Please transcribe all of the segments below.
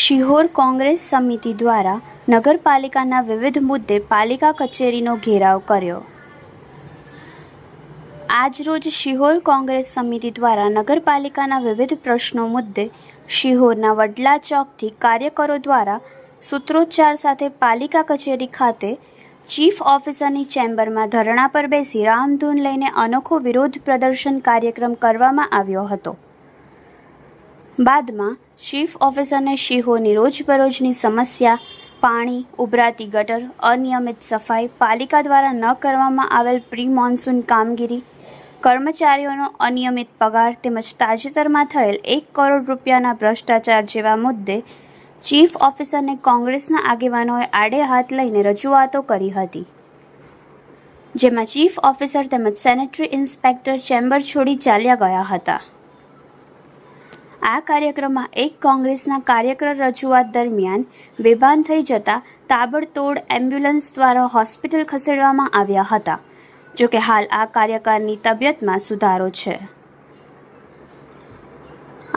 શિહોર કોંગ્રેસ સમિતિ દ્વારા નગરપાલિકાના વિવિધ મુદ્દે પાલિકા કચેરીનો ઘેરાવ કર્યો. આજરોજ શિહોર કોંગ્રેસ સમિતિ દ્વારા નગરપાલિકાના વિવિધ પ્રશ્નો મુદ્દે શિહોરના વડલા ચોકથી કાર્યકરો દ્વારા સૂત્રોચ્ચાર સાથે પાલિકા કચેરી ખાતે ચીફ ઓફિસરની ચેમ્બરમાં ધરણા પર બેસી રામધૂન લઈને અનોખો વિરોધ પ્રદર્શન કાર્યક્રમ કરવામાં આવ્યો હતો. બાદમાં ચીફ ઓફિસરને શિહોની રોજબરોજની સમસ્યા, પાણી, ઉભરાતી ગટર, અનિયમિત સફાઈ, પાલિકા દ્વારા ન કરવામાં આવેલ પ્રી મોન્સૂન કામગીરી, કર્મચારીઓનો અનિયમિત પગાર તેમજ તાજેતરમાં થયેલ એક કરોડ રૂપિયાના ભ્રષ્ટાચાર જેવા મુદ્દે ચીફ ઓફિસરને કોંગ્રેસના આગેવાનોએ આડે હાથ લઈને રજૂઆતો કરી હતી. જેમાં ચીફ ઓફિસર તેમજ સેનેટરી ઇન્સ્પેક્ટર ચેમ્બર છોડી ચાલ્યા ગયા હતા. આ કાર્યક્રમમાં એક કોંગ્રેસના કાર્યકર રજૂઆત દરમિયાન બેભાન થઈ જતા તાબડતોડ એમ્બ્યુલન્સ દ્વારા હોસ્પિટલ ખસેડવામાં આવ્યા હતા. જો કે હાલ આ કાર્યકરની તબિયતમાં સુધારો છે.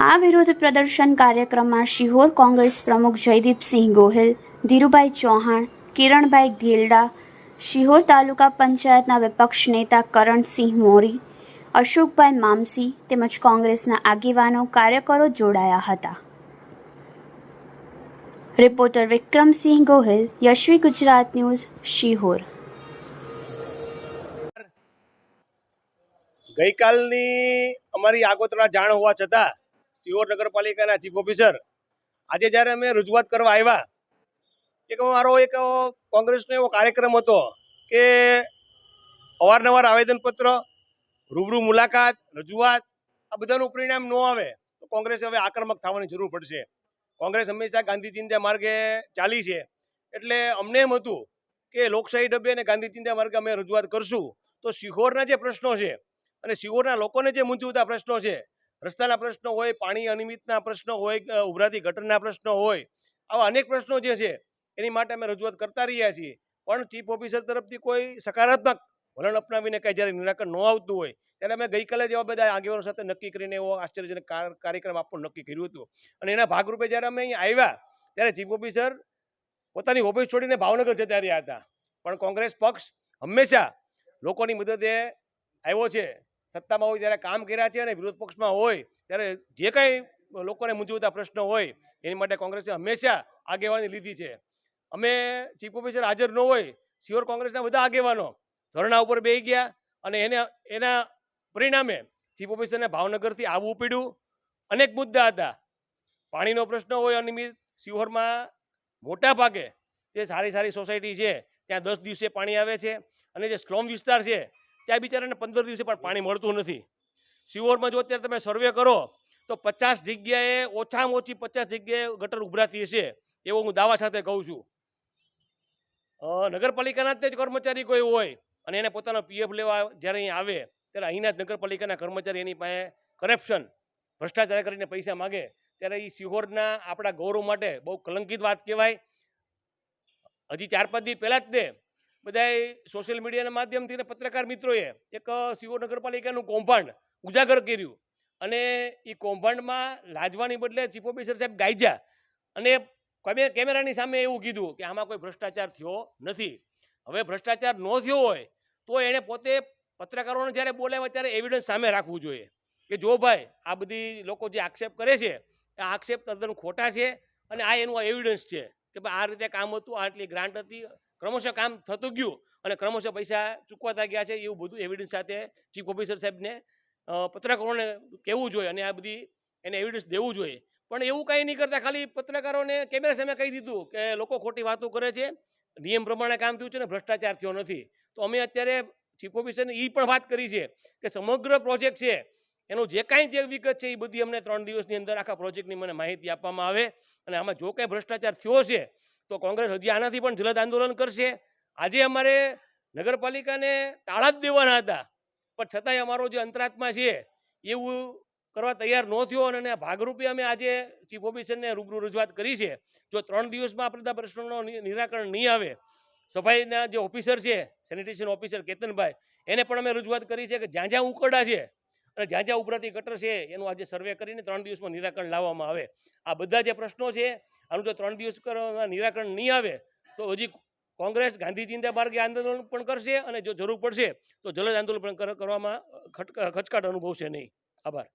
આ વિરોધ પ્રદર્શન કાર્યક્રમમાં શિહોર કોંગ્રેસ પ્રમુખ જયદીપસિંહ ગોહિલ, ધીરુભાઈ ચૌહાણ, કિરણભાઈ ગેલડા, શિહોર તાલુકા પંચાયતના વિપક્ષ નેતા કરણસિંહ મોરી, અશોકભાઈ મામસી તેમજ કોંગ્રેસના આગેવાનો કાર્યકરો જોડાયા હતા. Reporter Vikramsinh Gohil, Yashvi Gujarat news, Sihor. ગઈકાલની અમારી આગોતરા જાણ હોવા છતાં સિહોર નગરપાલિકાના ચીફ ઓફિસર આજે જ્યારે અમે રજૂઆત કરવા આવ્યા, એક મારો એક કોંગ્રેસનો એવો કાર્યક્રમ હતો કે અવારનવાર આવેદનપત્ર, રૂબરૂ મુલાકાત, રજૂઆત, આ બધાનું પરિણામ ન આવે તો કોંગ્રેસે હવે આક્રમક થવાની જરૂર પડશે. કોંગ્રેસ હંમેશા ગાંધીચિંતા માર્ગે ચાલી છે. એટલે અમને એમ હતું કે લોકશાહી ડબ્બે અને ગાંધીચિંતા માર્ગે અમે રજૂઆત કરશું. તો શિહોરના જે પ્રશ્નો છે અને શિહોરના લોકોને જે મૂંઝવતા પ્રશ્નો છે રસ્તાના પ્રશ્નો હોય, પાણી અનિયમિતના પ્રશ્નો હોય ઉભરાતી ગટરના પ્રશ્નો હોય, આવા અનેક પ્રશ્નો જે છે, એની માટે અમે રજૂઆત કરતા રહ્યા છીએ. પણ ચીફ ઓફિસર તરફથી કોઈ સકારાત્મક વલણ અપનાવીને કંઈ જ્યારે નિરાકરણ ન આવતું હોય, ત્યારે અમે ગઈકાલે જેવા બધા આગેવાનો સાથે નક્કી કરીને એવો આશ્ચર્યજનક કાર્યક્રમ આપવાનું નક્કી કર્યું હતું. અને એના ભાગરૂપે જ્યારે અમે અહીં આવ્યા, ત્યારે ચીફ ઓફિસર પોતાની ઓફિસ છોડીને ભાવનગર જતા રહ્યા હતા. પણ કોંગ્રેસ પક્ષ હંમેશા લોકોની મદદે આવ્યો છે. સત્તામાં હોય ત્યારે કામ કર્યા છે અને વિરોધ પક્ષમાં હોય ત્યારે જે કાંઈ લોકોને મૂંઝવતા પ્રશ્નો હોય એની માટે કોંગ્રેસે હંમેશા આગેવાની લીધી છે. અમે ચીફ ઓફિસર હાજર ન હોય, સિયોર કોંગ્રેસના બધા આગેવાનો ધરણા ઉપર બે ગયા અને એને, એના પરિણામે ચીફ ઓફિસરને ભાવનગરથી આવવું પડ્યું અનેક મુદ્દા હતા. પાણીનો પ્રશ્ન હોય અનિયમિત, સિહોરમાં મોટા ભાગે જે સારી સારી સોસાયટી છે, ત્યાં દસ દિવસે પાણી આવે છે અને જે સ્લોમ વિસ્તાર છે ત્યાં બિચારાને પંદર દિવસે પણ પાણી મળતું નથી. સિવોરમાં જો અત્યારે તમે સર્વે કરો, તો પચાસ જગ્યાએ ઓછામાં ઓછી પચાસ જગ્યાએ ગટર ઉભરાતી હશે એવો હું દાવા સાથે કહું છું. નગરપાલિકાના જ કર્મચારી કોઈ હોય, અને એને પોતાનો પીએફ લેવા જ્યારે અહીં આવે, ત્યારે અહીંના જ નગરપાલિકાના કર્મચારી એની પાસે કરપ્શન ભ્રષ્ટાચાર કરીને પૈસા માગે, ત્યારે એ સિહોરના આપણા ગૌરવ માટે બહુ કલંકિત વાત કહેવાય. હજી ચાર પાંચ દિવસ પહેલાં જ તે બધાએ સોશિયલ મીડિયાના માધ્યમથી પત્રકાર મિત્રોએ એક સીઓ નગરપાલિકાનું કૌભાંડ ઉજાગર કર્યું. અને એ કૌભાંડમાં લાજવાની બદલે ચીફ ઓફિસર સાહેબ ગાયજા અને કેમે- કેમેરાની સામે એવું કીધું કે આમાં કોઈ ભ્રષ્ટાચાર થયો નથી. હવે ભ્રષ્ટાચાર ન થયો હોય તો એણે પોતે પત્રકારોને જ્યારે બોલાવ્યા ત્યારે એવિડન્સ સામે રાખવું જોઈએ. કે જો ભાઈ આ બધી લોકો જે આક્ષેપ કરે છે, આ આક્ષેપ તદ્દન ખોટા છે અને આ એનું એવિડન્સ છે કે ભાઈ આ રીતે કામ હતું આટલી ગ્રાન્ટ હતી ક્રમશઃ કામ થતું ગયું અને ક્રમશઃ પૈસા ચૂકવાતા ગયા છે એવું બધું એવિડન્સ સાથે ચીફ ઓફિસર સાહેબને પત્રકારોને કહેવું જોઈએ અને આ બધી એને એવિડન્સ દેવું જોઈએ. પણ એવું કંઈ નહીં કરતા. ખાલી પત્રકારોને કેમેરા સામે કહી દીધું કે લોકો ખોટી વાતો કરે છે, નિયમ પ્રમાણે કામ થયું છે ને ભ્રષ્ટાચાર થયો નથી. તો અમે અત્યારે ચીફ ઓફિસરને એ પણ વાત કરી છે કે સમગ્ર પ્રોજેક્ટ છે, એનું જે કાંઈ જે વિગત છે એ બધી અમને ત્રણ દિવસની અંદર આખા પ્રોજેક્ટની મને માહિતી આપવામાં આવે અને આમાં જો કાંઈ ભ્રષ્ટાચાર થયો છે તો કોંગ્રેસ હજી આનાથી પણ જલદ આંદોલન કરશે. આજે અમારે નગરપાલિકાને તાળા જ દેવાના હતા. પણ છતાંય અમારો જે અંતરાત્મા છે, એવું કરવા તૈયાર ન થયો અને ભાગરૂપે અમે આજે ચીફ ઓફિસરને રૂબરૂ રજૂઆત કરી છે. જો ત્રણ દિવસમાં આ બધા પ્રશ્નોનો નિરાકરણ નહીં આવે સફાઈના જે ઓફિસર છે, સેનિટેશન ઓફિસર કેતનભાઈ, એને પણ અમે રજૂઆત કરી છે કે જ્યાં જ્યાં ઉકરડા છે અને જ્યાં જ્યાં ઉભરાતી ગટર છે, એનું આજે સર્વે કરીને ત્રણ દિવસમાં નિરાકરણ લાવવામાં આવે. આ બધા જે પ્રશ્નો છે, આનું જો ત્રણ દિવસ નિરાકરણ નહીં આવે, તો હજી કોંગ્રેસ ગાંધીજીના માર્ગે આંદોલન પણ કરશે અને જો જરૂર પડશે, તો જલદ આંદોલન પણ કર- કરવામાં ખચકાટ અનુભવશે નહીં. આભાર.